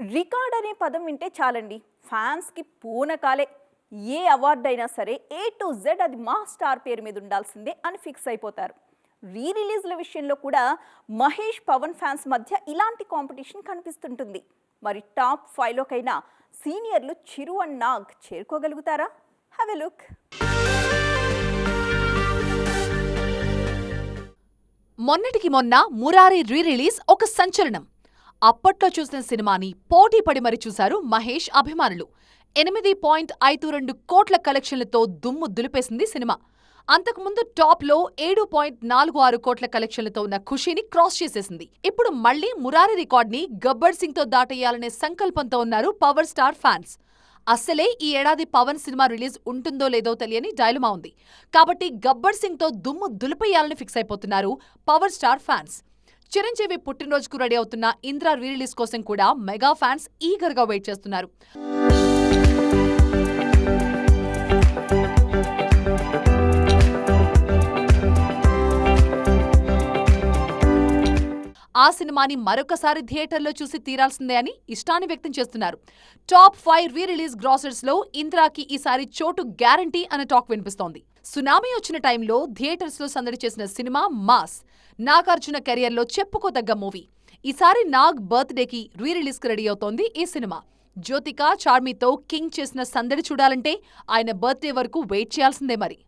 Record అనే పదం వింటే చాలండి. ఫ్యాన్స్కి పూనకాలే. ఏ అవార్డు అయినా సరే ఏ టు జెడ్ అది మా స్టార్ పేరు మీద ఉండాల్సిందే అని ఫిక్స్ అయిపోతారు. రీ రిలీజ్ల విషయంలో కూడా మహేష్ పవన్ ఫ్యాన్స్ మధ్య ఇలాంటి కాంపిటీషన్ కనిపిస్తుంటుంది. మరి టాప్ ఫైవ్లోకైనా సీనియర్లు చిరు అండ్ నాగ్ చేరుకోగలుగుతారా? హ్యావ్ ఎ లుక్ మొన్నటికి మొన్న మురారి రీ రిలీజ్ ఒక సంచలనం. అప్పట్లో చూసిన సినిమాని పోటీ పడి మరి చూశారు మహేష్ అభిమానులు. ఎనిమిది పాయింట్ ఐదు రెండు కోట్ల కలెక్షన్లతో దుమ్ము దులిపేసింది సినిమా. అంతకుముందు టాప్లో ఏడు పాయింట్ నాలుగు ఆరు కోట్ల కలెక్షన్లతో ఉన్న ఖుషీని క్రాస్ చేసేసింది. ఇప్పుడు మళ్ళీ మురారి రికార్డ్ని గబ్బర్ సింగ్తో దాటేయాలనే సంకల్పంతో ఉన్నారు పవర్ స్టార్ ఫ్యాన్స్. అస్సలే ఈ ఏడాది పవన్ సినిమా రిలీజ్ ఉంటుందో లేదో తెలియని డైలమా ఉంది. కాబట్టి గబ్బర్ సింగ్తో దుమ్ము దులిపేయాలని ఫిక్స్ అయిపోతున్నారు పవర్ స్టార్ ఫ్యాన్స్. చిరంజీవి పుట్టినరోజుకు రెడీ అవుతున్న ఇంద్ర రీ రిలీజ్ కోసం కూడా మెగా ఫ్యాన్స్ ఈగర్గా వెయిట్ చేస్తున్నారు. ఆ సినిమాని మరొకసారి థియేటర్లో చూసి తీరాల్సిందే అని ఇష్టాన్ని వ్యక్తం చేస్తున్నారు. టాప్ ఫైవ్ రీ రిలీజ్ గ్రాసర్స్లో ఇంద్రాకి ఈసారి చోటు గ్యారంటీ అనే టాక్ వినిపిస్తోంది. సునామీ వచ్చిన టైంలో థియేటర్స్లో సందడి చేసిన సినిమా మాస్. నాగార్జున కెరియర్లో చెప్పుకోదగ్గ మూవీ. ఈసారి నాగ్ బర్త్డేకి రీ రిలీజ్ రెడీ అవుతోంది ఈ సినిమా. జ్యోతిక చార్మితో కింగ్ చేసిన సందడి చూడాలంటే ఆయన బర్త్డే వరకు వెయిట్ చేయాల్సిందే మరి.